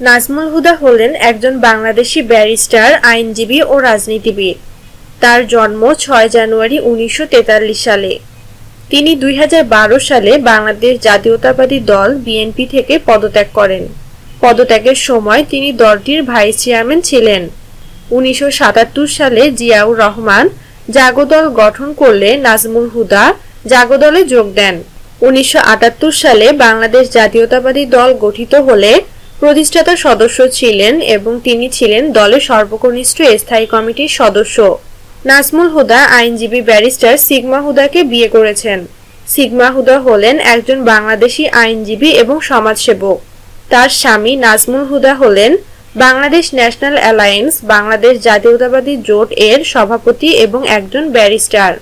নাজমুল হুদা হলেন একজন বাংলাদেশি ব্যারিস্টার, আইনজীবী ও রাজনীতিবিদ। তার জন্ম ছয় জানুয়ারি উনিশশো তেতাল্লিশ সালে। তিনি দুই হাজার বারো সালে বাংলাদেশ জাতীয়তাবাদী দল বিএনপি থেকে পদত্যাগ করেন। পদত্যাগের সময় তিনি দলটির ভাইস চেয়ারম্যান ছিলেন। উনিশশো সাতাত্তর সালে জিয়াউর রহমান জাগদল গঠন করলে নাজমুল হুদা জাগদলে যোগ দেন। উনিশশো আটাত্তর সালে বাংলাদেশ জাতীয়তাবাদী দল গঠিত হলে প্রতিষ্ঠাতা সদস্য ছিলেন এবং তিনি ছিলেন দলের সর্বকনিষ্ঠ স্থায়ী কমিটির সদস্য। নাজমুল হুদা আইনজীবী ব্যারিস্টার সিগমা হুদাকে বিয়ে করেছেন। সিগমা হুদা হলেন একজন বাংলাদেশি আইনজীবী এবং সমাজসেবক। তার স্বামী নাজমুল হুদা হলেন বাংলাদেশ ন্যাশনাল অ্যালায়েন্স বাংলাদেশ জাতীয়তাবাদী জোট এর সভাপতি এবং একজন ব্যারিস্টার।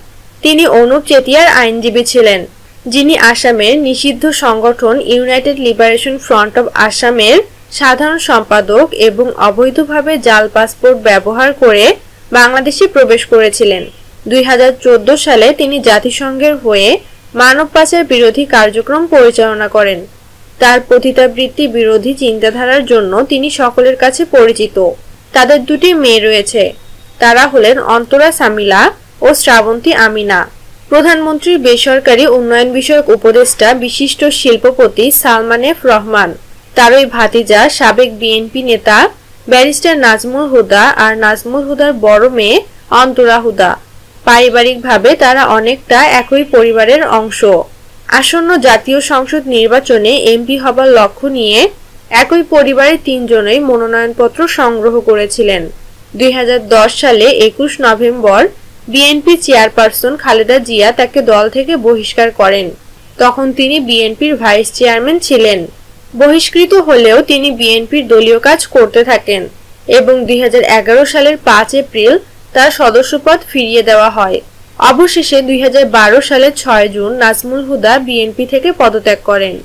তিনি অনুপ চেতিয়ার আইনজীবী ছিলেন, যিনি আসামের নিষিদ্ধ সংগঠন ইউনাইটেড লিবারেশন ফ্রন্ট অব আসামের সাধারণ সম্পাদক এবং অবৈধভাবে জাল পাসপোর্ট ব্যবহার করে বাংলাদেশে প্রবেশ করেছিলেন। দুই হাজার চোদ্দ সালে তিনি জাতিসংঘের হয়ে মানব পাচার বিরোধী কার্যক্রম পরিচালনা করেন। তার পতিতাবৃত্তি বিরোধী চিন্তাধারার জন্য তিনি সকলের কাছে পরিচিত। তাদের দুটি মেয়ে রয়েছে। তারা হলেন অন্তরা সামিলা ও শ্রাবন্তী আমিনা। প্রধানমন্ত্রীর বেসরকারি উন্নয়ন বিষয়ক উপদেষ্টা বিশিষ্ট শিল্পপতি সালমান এফ রহমান। তারই ভাতিজা সাবেক বিএনপি নেতা ব্যারিস্টার নাজমুল হুদা আর নাজমুল হুদার বড় মেয়ে অন্তরা হুদা। পারিবারিকভাবে তারা অনেকটা একই পরিবারের অংশ। আসন্ন জাতীয় সংসদ নির্বাচনে এমপি হবার লক্ষ্য নিয়ে একই পরিবারের তিনজনই মনোনয়নপত্র সংগ্রহ করেছিলেন। দুই হাজার দশ সালে একুশ November BNP chairperson Khaleda Zia তাকে দল থেকে বহিষ্কার করেন। তখন তিনি বিএনপির ভাইস চেয়ারম্যান ছিলেন। বহিষ্কৃত হলেও তিনি বিএনপির দলীয় কাজ করতে থাকেন এবং দুই হাজার এগারো সালের পাঁচ এপ্রিল তার সদস্যপদ ফিরিয়ে দেওয়া হয়। অবশেষে দুই হাজার বারো সালের ছয় জুন নাজমুল হুদা বিএনপি থেকে পদত্যাগ করেন।